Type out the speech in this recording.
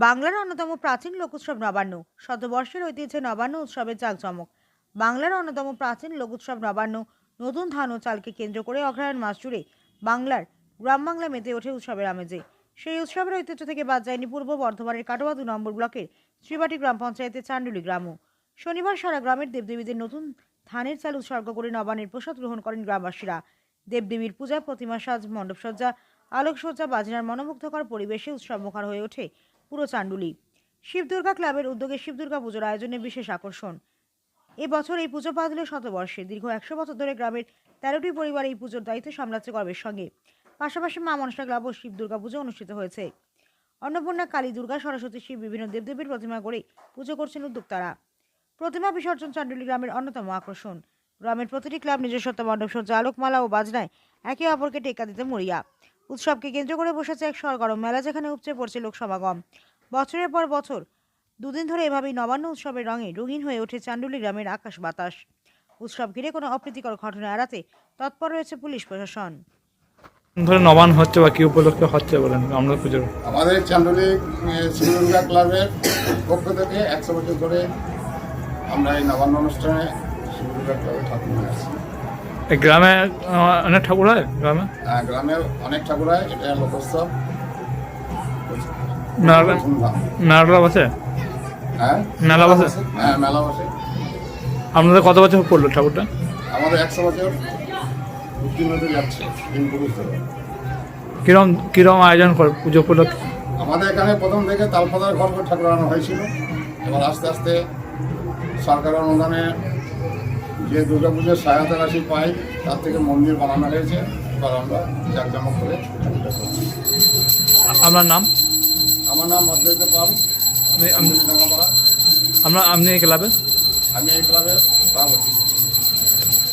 বাংলার অন্যতম প্রাচীন লোকোৎসব নবান্ন। শতবর্ষের ঐতিহ্যে নবান্ন উৎসবের জাঁকজমক বাংলার অন্যতম প্রাচীন লোকোৎসব নবান্ন, নতুন ধান ও চালকে কেন্দ্র করে অগ্রহায়ণ মাস জুড়ে বাংলার গ্রাম বাংলা মেতে ওঠে উৎসবের আমেজে। সেই উৎসবের ঐতিহ্য থেকে বাদ যায়নি পূর্ব বর্ধমানের কাটোয়া দু নম্বর ব্লকের শ্রীবাটি গ্রাম পঞ্চায়েতের চান্ডুলি গ্রামও। শনিবার সারা গ্রামের দেবদেবীদের নতুন ধানের চাল উৎসর্গ করে নবান্নের প্রসাদ গ্রহণ করেন গ্রামবাসীরা। দেবদেবীর পূজা, প্রতিমা সাজ, মণ্ডপসজ্জা, আলোকসজ্জা, বাজনার মনোমুগ্ধকর পরিবেশে উৎসব মুখর হয়ে ওঠে পুরো চান্ডুলি। শিবদুর্গা ক্লাবের উদ্যোগে শিবদুর্গা পুজোর আয়োজনে বিশেষ আকর্ষণ। এবছর এই পুজো পা দিল শতবর্ষে। দীর্ঘ একশো বছর ধরে গ্রামের তেরোটি পরিবার এই পুজোর দায়িত্ব সামলাচ্ছে গর্বের সঙ্গে। পাশাপাশি মা মনসা ক্লাব ও শিব দুর্গা পুজো অনুষ্ঠিত হয়েছে। অন্নপূর্ণা কালী দুর্গা, সরস্বতী শিব, বিভিন্ন দেবদেবীর প্রতিমা করে পুজো করছেন উদ্যোক্তারা। প্রতিমা বিসর্জন চান্ডুলি গ্রামের অন্যতম আকর্ষণ। গ্রামের প্রতিটি ক্লাব নিজস্বত্ব মণ্ডপ সজ্জা, আলোকমালা ও বাজনায় একে অপরকে টেক্কা দিতে মরিয়া। উৎসবকে কেন্দ্র করে বসেছে এক সরগরম মেলা যেখানে উপচে পড়ছে লোক সমাগম বছরের পর বছর দুদিন ধরে এভাবেই নবান্ন উৎসবের রঙে রঙিন হয়ে ওঠে চান্ডুলি গ্রামের আকাশ বাতাস। উৎসব ঘিরে কোনো অপ্রীতিকর ঘটনা এড়াতে তৎপর রয়েছে পুলিশ প্রশাসন। ধরে নবান হচ্ছে বা কি উপলক্ষে হচ্ছে বলেন? আমরা পুজোর আমাদের চান্দুলি শিবদুর্গা ক্লাবের পক্ষ থেকে একশো বছর ধরে আমরা এই নবান্ন অনুষ্ঠানে শিবদুর্গা ক্লাবে ঠাকুর এই গ্রামে অনেক ঠাকুর হয় গ্রামে? গ্রামে অনেক ঠাকুর হয় এটা লোকোৎসব মেলা ধুমধাম বসে? হ্যাঁ? মেলা বসে? হ্যাঁ মেলা বসে। আপনাদের কত বছর পড়ল ঠাকুরটা? আমাদের একশো বছর। যাচ্ছে কিরম কিরম আয়োজন করে পুজো উপলক্ষে আমাদের এখানে প্রথম থেকে তালপাতার ঘর করে ঠাকুর আনা হয়েছিল। এবার আস্তে আস্তে সরকারের অনুদানে যে দুর্গা পুজোর সহায়তা রাশি পাই তার থেকে মন্দির বানানো হয়েছে। এবার আমরা জাঁকজমক করে আপনার নাম? আমার নাম অদ্বৈত পাল। আমি আপনার আপনি এই ক্লাবে? আমি এই ক্লাবে সভাপতি।